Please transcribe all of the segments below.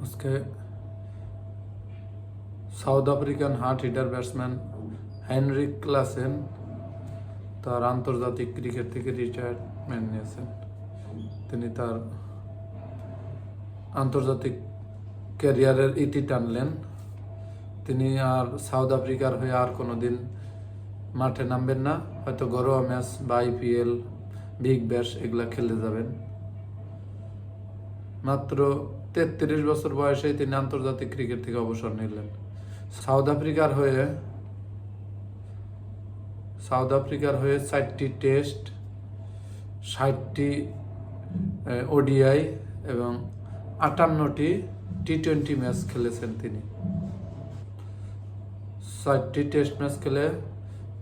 उसके South African hard hitter batsman Heinrich Klaasen তার আন্তর্জাতিক ক্রিকেট থেকে রিটায়ারমেন্ট নিয়েছেন তিনি তার আন্তর্জাতিক ক্যারিয়ারের ইতি টানলেন তিনি আর সাউথ আফ্রিকার হয়ে আর কোনোদিন মাঠে নামবেন না হয়তো ঘরোয়া ম্যাচ বা আইপিএল বিগ ব্যাশ এগুলা খেলে যাবেন মাত্র তেত্রিশ বছর বয়সে তিনি আন্তর্জাতিক ক্রিকেট থেকে অবসর নিলেন। সাউথ আফ্রিকার হয়ে, সাউথ আফ্রিকার হয়ে চারটি টেস্ট, ষাটটি ওডিআই এবং আটান্নটি টি টোয়েন্টি ম্যাচ খেলেছেন তিনি। চারটি টেস্ট ম্যাচ খেলে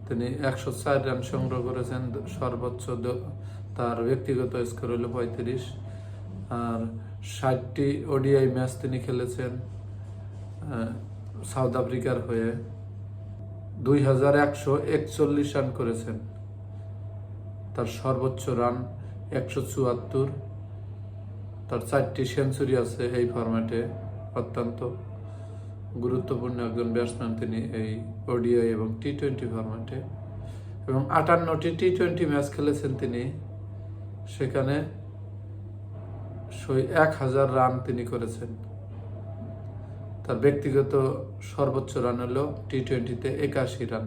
তিনি একশো চার রান সংগ্রহ করেছেন। সর্বোচ্চ তার ব্যক্তিগত স্কোর হলো পঁয়ত্রিশ। আর ষাটটি ওডিআই ম্যাচ তিনি খেলেছেন সাউথ আফ্রিকার হয়ে। দুই হাজার একশো একচল্লিশ রান করেছেন। তার সর্বোচ্চ রান একশো চুয়াত্তর। তার চারটি সেঞ্চুরি আছে এই ফরম্যাটে, অত্যন্ত গুরুত্বপূর্ণ একজন ব্যাটসম্যান তিনি এই ওডিআই এবং টি টোয়েন্টি ফরম্যাটে। এবং আটান্নটি টি টোয়েন্টি ম্যাচ খেলেছেন তিনি। সেখানে এক হাজার রান তিনি করেছেন। তার ব্যক্তিগত সর্বোচ্চ রান হলো টি টোয়েন্টিতে একাশি রান।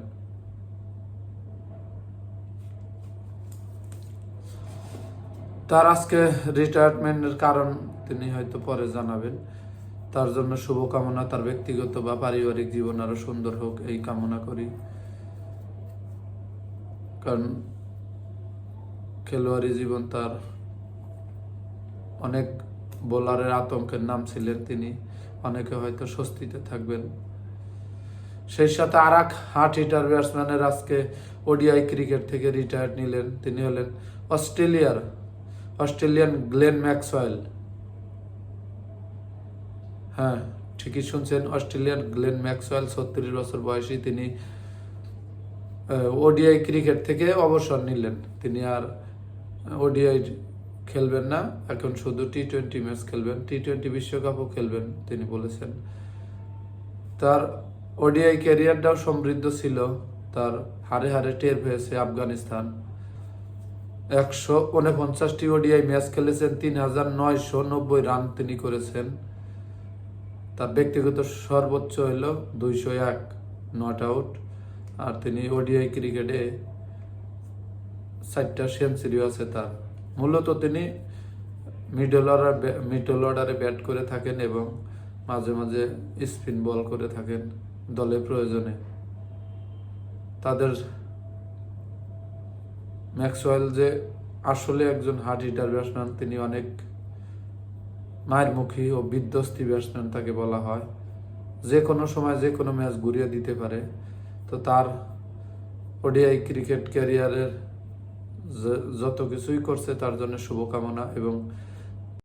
তার আজকে রিটায়ারমেন্টের কারণ তিনি হয়তো পরে জানাবেন। তার জন্য শুভকামনা, তার ব্যক্তিগত বা পারিবারিক জীবন আরও সুন্দর হোক, এই কামনা করি। কারণ খেলোয়াড়ি জীবন তার অনেক বোলারের আতঙ্কের নাম ছিলেন তিনি। অনেকে হয়তো স্বস্তিতে থাকবেন। সেই সাথে আর এক হার্ট হিটার ব্যাটসম্যানের আজকে ওডিআই ক্রিকেট থেকে রিটায়ার নিলেন। তিনি হলেন অস্ট্রেলিয়ার, অস্ট্রেলিয়ান গ্লেন ম্যাক্সওয়েল। হ্যাঁ ঠিকই শুনছেন, অস্ট্রেলিয়ান গ্লেন ম্যাক্সওয়েল ছত্রিশ বছর বয়সী তিনি ওডিআই ক্রিকেট থেকে অবসর নিলেন। তিনি আর ওডিআই খেলবেন না। এখন শুধু টি টোয়েন্টি ম্যাচ খেলবেন। টি টোয়েন্টি বিশ্বকাপও খেলবেন, তিনি বলেছেন। তার ওডিআই ক্যারিয়ারটাও সমৃদ্ধ ছিল। তার হারে হারে টের পেয়েছে আফগানিস্তান। একশো উনপঞ্চাশটি ওডিআই ম্যাচ খেলেছেন, তিন হাজার নয়শো নব্বই রান তিনি করেছেন। তার ব্যক্তিগত সর্বোচ্চ হইল দুইশো এক নট আউট আর তিনি ওডিআই ক্রিকেটে চারটা সেঞ্চুরি আছে তার। মূলত তিনি মিডল অর্ডার মিডল অর্ডারে ব্যাট করে থাকেন এবং মাঝে মাঝে স্পিন বল করে থাকেন দলে প্রয়োজনে। তাদের ম্যাক্সওয়েল যে আসলে একজন হার্ড হিটার ব্যাটসম্যান তিনি অনেক মায়েরমুখী ও বিধ্বস্তি ব্যাটসম্যান তাকে বলা হয়। যে কোনো সময় যে কোনো ম্যাচ ঘুরিয়ে দিতে পারে। তো তার ওডিআই ক্রিকেট ক্যারিয়ারের যত কিছুই করছে তার জন্য শুভকামনা এবং